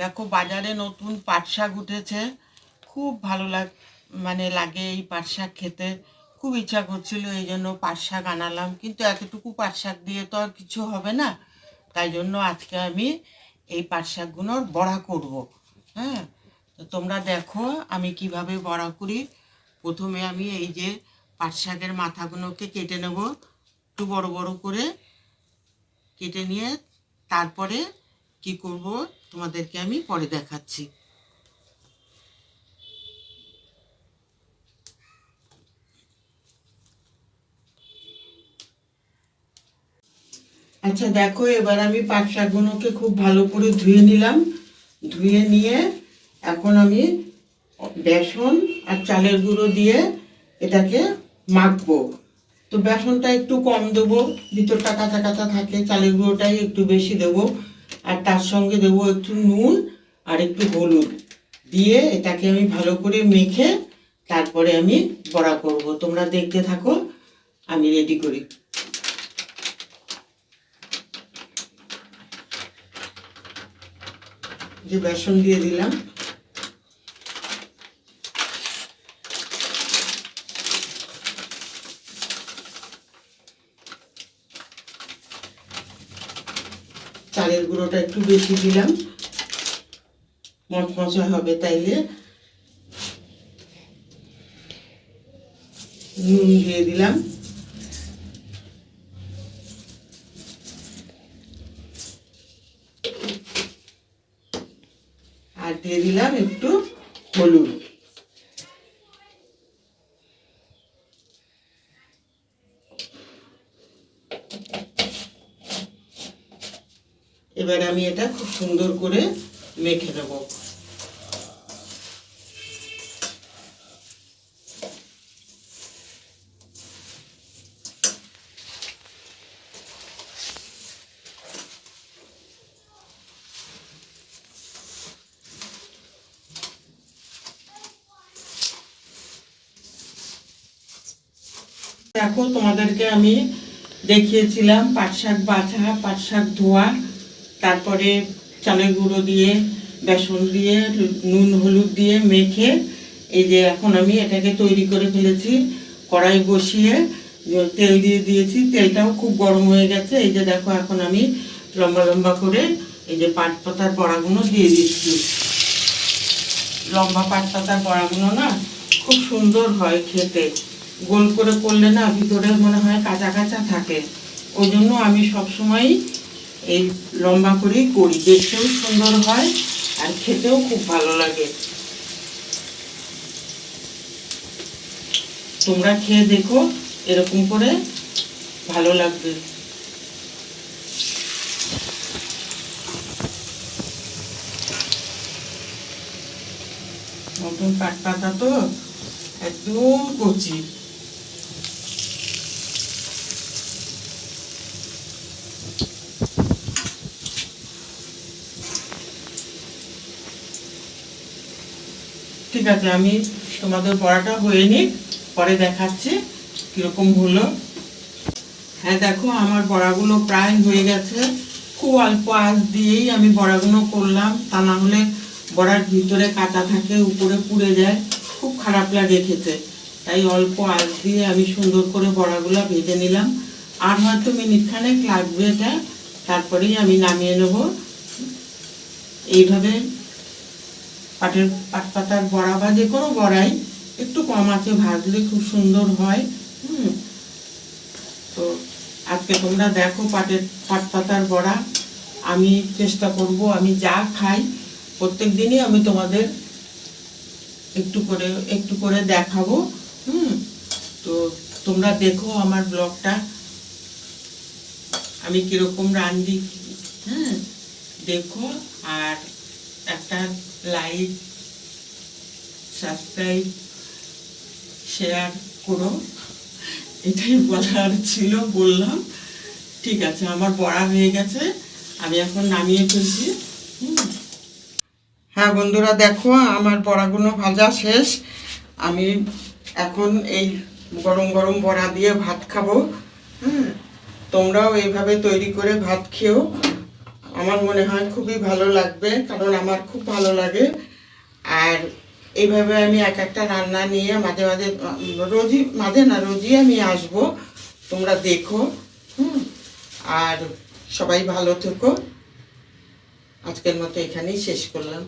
দেখো বাজারে নতুন পাট শাক উঠেছে। খুব ভালো লাগ মানে লাগে এই পাট শাক খেতে। খুব ইচ্ছা করছিল এই জন্য পাট শাক আনালাম, কিন্তু এতটুকু পাট শাক দিয়ে তো আর কিছু হবে না। তাই জন্য আজকে আমি এই পাট শাকগুলোর বড়া করব হ্যাঁ? তো তোমরা দেখো আমি কীভাবে বড়া করি। প্রথমে আমি এই যে পাট শাকের মাথাগুলোকে কেটে নেব, একটু বড় বড় করে। কেটে নিয়ে তারপরে কি করব? তোমাদেরকে আমি পরে দেখাচ্ছি। আচ্ছা দেখো, এবার আমি পাট শাকগুলোকে খুব ভালো করে ধুয়ে নিলাম। ধুয়ে নিয়ে এখন আমি বেসন আর চালের গুঁড়ো দিয়ে এটাকে মাখবো। তো বেসনটা একটু কম দেবো, ভিতরটা কাঁচা কাঁচা থাকে, চালের গুঁড়োটাই একটু বেশি দেবো। আর তার সঙ্গে দেবো একটু নুন আর একটু হলুদ। দিয়ে এটাকে আমি ভালো করে মেখে তারপরে আমি বড়া করব। তোমরা দেখতে থাকো, আমি রেডি করি। যে বেসন দিয়ে দিলাম। চালের গুঁড়োটা একটু বেশি দিলাম। মচমচা হবে তাইলে। নুন দিয়ে দিলাম। আর দিয়ে দিলাম একটু হলুদ। এবার আমি এটা খুব সুন্দর করে মেখে নেব। দেখো, তোমাদেরকে আমি দেখিয়েছিলাম পাট শাক বাছা পাট শাক ধোয়া। তারপরে চালের গুঁড়ো দিয়ে, বেসন দিয়ে, নুন, হলুদ দিয়ে মেখে এই যে এখন আমি এটাকে তৈরি করে ফেলেছি, কড়াই বসিয়ে তেল দিয়ে দিয়েছি। তেলটাও খুব গরম হয়ে গেছে। এই যে দেখো এখন আমি লম্বা লম্বা করে এই যে পাট পাতার বড়াগুলো দিয়ে দিচ্ছি। লম্বা পাট পাতার বড়াগুলো না খুব সুন্দর হয় খেতে। গোল করে করলে না ভিতরে মনে হয় কাঁচা কাঁচা থাকে। ওই জন্য আমি সবসময় এই লম্বা করেই করি। দেখতেও সুন্দর হয় আর খেতেও খুব ভালো লাগে। তোমরা খেয়ে দেখো, এরকম করে ভালো লাগবে। নতুন কাঠ পাতা তো একদম কচি। ঠিক আছে, আমি তোমাদের বড়াটা হয়ে নিক, পরে দেখাচ্ছি কীরকম হলো। হ্যাঁ দেখো, আমার বড়াগুলো প্রায় হয়ে গেছে। খুব অল্প আঁচ দিয়েই আমি বড়াগুলো করলাম। তা না হলে বড়ার ভিতরে কাটা থাকে, উপরে পুড়ে যায়। খুব খারাপ লাগে খেতে। তাই অল্প আঁচ দিয়ে আমি সুন্দর করে বড়াগুলো ভেজে নিলাম। আর হয়তো মিনিট খানেক লাগবে এটা তারপরেই আমি নামিয়ে নেব। এইভাবে পাটের পাট পাতার বড়া বা যে কোনো বড়াই একটু কম আছে ভাজলে খুব সুন্দর হয়। হুম। তো আজকে তোমরা দেখো পাটের পাট পাতার বড়া। আমি চেষ্টা করব, আমি যা খাই, প্রত্যেক দিনই আমি তোমাদের একটু করে একটু করে দেখাবো। হুম। তো তোমরা দেখো আমার ব্লগটা। আমি কীরকম রান্ধি হ্যাঁ দেখো, আর একটা লাইক, সাবস্ক্রাইব, শেয়ার করো। এটাই বলার ছিল, বললাম। ঠিক আছে, আমার বড়া হয়ে গেছে, আমি এখন নামিয়ে ফেলছি। হ্যাঁ বন্ধুরা, দেখো, আমার বড়াগুলো ভাজা শেষ। আমি এখন এই গরম গরম বড়া দিয়ে ভাত খাব। হুম। তোমরাও এইভাবে তৈরি করে ভাত খেও। আমার মনে হয় খুবই ভালো লাগবে, কারণ আমার খুব ভালো লাগে। আর এইভাবে আমি এক একটা রান্না নিয়ে মাঝে মাঝে, রোজই, মাঝে না, রোজই আমি আসব। তোমরা দেখো, হুম। আর সবাই ভালো থেকো। আজকের মতো এখানেই শেষ করলাম।